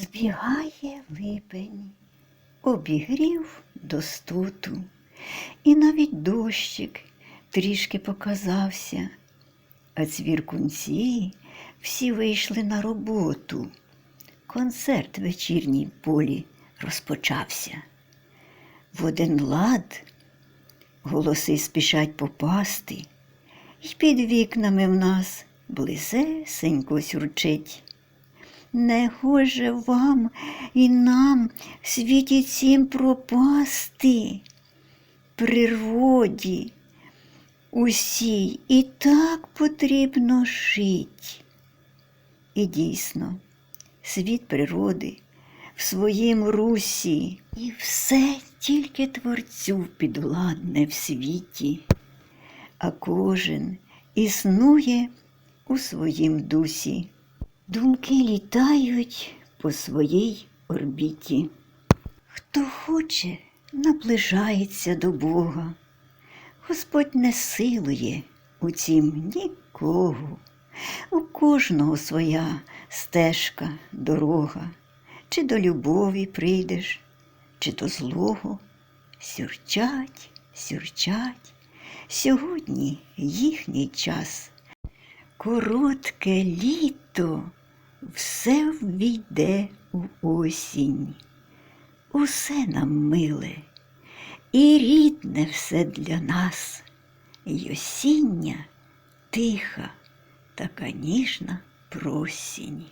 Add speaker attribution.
Speaker 1: Збігає липень, обігрів достоту, і навіть дощик трішки показався, а цвіркунці всі вийшли на роботу. Концерт вечірній полі розпочався. В один лад голоси спішать попасти, й під вікнами в нас близесенько сюрчить. Не гоже вам і нам світі цім пропасти. Природі усій і так потрібно жить. І дійсно, світ природи в своїм русі, і все тільки творцю підвладне в світі, а кожен існує у своїм дусі. Думки літають по своїй орбіті. Хто хоче, наближається до Бога. Господь не силує у цім нікого. У кожного своя стежка, дорога. Чи до любові прийдеш, чи до злого. Сюрчать, сюрчать. Сьогодні їхній час. Коротке літо все ввійде у осінь. Усе нам миле і рідне все для нас, й осіння тиха, така ніжна просінь.